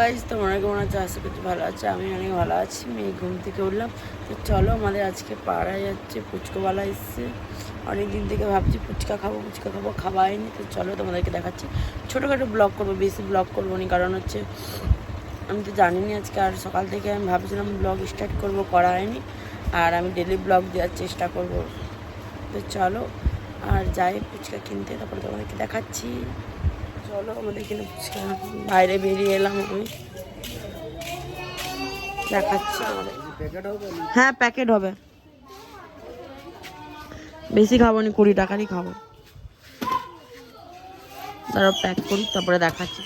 Guys তোমরা কেমন আছো? আশা করছি ভালো আছে আমি অনেক ভালো আছি। মেয়ে ঘুম থেকে উঠলাম। তো চলো, আমাদের আজকে পাড়ায় যাচ্ছে ফুচকোওয়ালা এসছে। অনেক দিন থেকে ভাবছি ফুচকা খাব ফুচকা খাব খাওয়া হয়নি তো চলো, তোমাদেরকে দেখাচ্ছি। ছোটোখাটো ব্লগ করব, বেশি ব্লগ করব না, কারণ হচ্ছে আমি তো জানিনি আজকে। আর সকাল থেকে আমি ভাবছিলাম ব্লগ স্টার্ট করব করা হয়নি আর আমি ডেলি ব্লগ দেওয়ার চেষ্টা করব। তো চলো, আর যাই, ফুচকা কিনতে, তারপরে তোমাদেরকে দেখাচ্ছি। চলো আমাদের এখানে ফুচকা বাইরে বেরিয়ে এলাম আমি। দেখাচ্ছি আমাদের। হ্যাঁ প্যাকেট হবে। বেশি খাব না, কুড়ি টাকারই খাব। তারপর প্যাক করি, তারপরে দেখাচ্ছি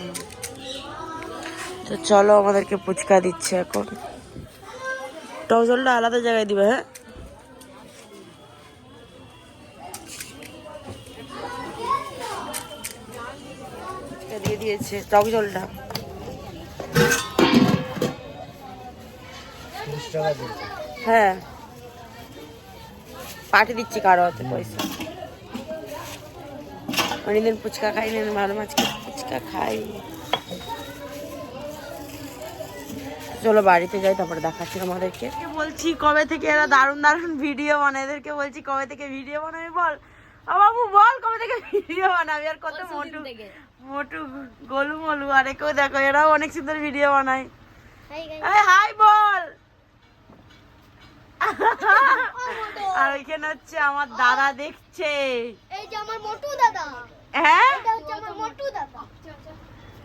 তো চলো, আমাদেরকে ফুচকা দিচ্ছে এখন। টক জলটা আলাদা জায়গায় দিবে হ্যাঁ? দিয়ে দিয়েছে টক জলটা। হ্যাঁ। পাঠিয়ে দিচ্ছি কারও হাতে পয়সা। অনেকদিন ফুচকা খাই না ভালো মাছকে ফুচকা খাই। চলো বাড়িতে যাই তারপরে দেখাচ্ছি আমাদেরকে বলছি কবে থেকে এরা দারুণ দারুণ ভিডিও বানায়? এদেরকে বলছি কবে থেকে ভিডিও বানাবি বল? বাবু বল কবে থেকে ভিডিও বানাবি? আর কত মোটু মোটু গোলু মলু আর কেউ দেখো এরাও অনেক সুন্দর ভিডিও বানায়। আরে হাই বল! আর ওইখানে হচ্ছে আমার দাদা দেখছে। এই যে আমার মোটু দাদা। হ্যাঁ? এটা হচ্ছে আমার মোটু দাদা।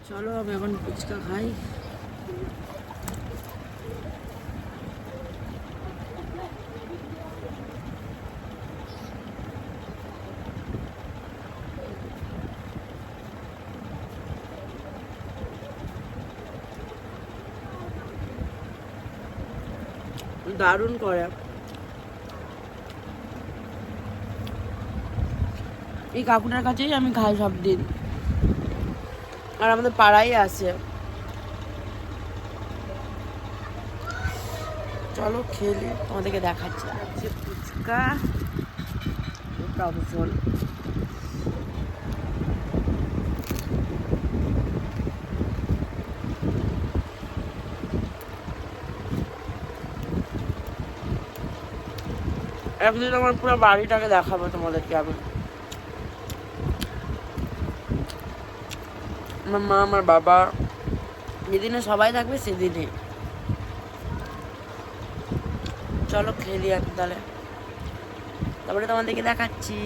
চলো আমি এখন ফুচকা খাই। দারুণ করে। এই কাকুটার কাছেই আমি খাই সব দিন আর আমাদের পাড়াই আছে। চলো খেলি তোমাদেরকে দেখাচ্ছি। ফুচকা। টক একদিন আমার পুরো বাড়িটাকে দেখাবো তোমাদেরকে আমি। আমার মা, আমার বাবা যেদিনে সবাই থাকবে সেদিনে চলো খেলি আমি তাহলে। তারপরে তোমাদেরকে দেখাচ্ছি।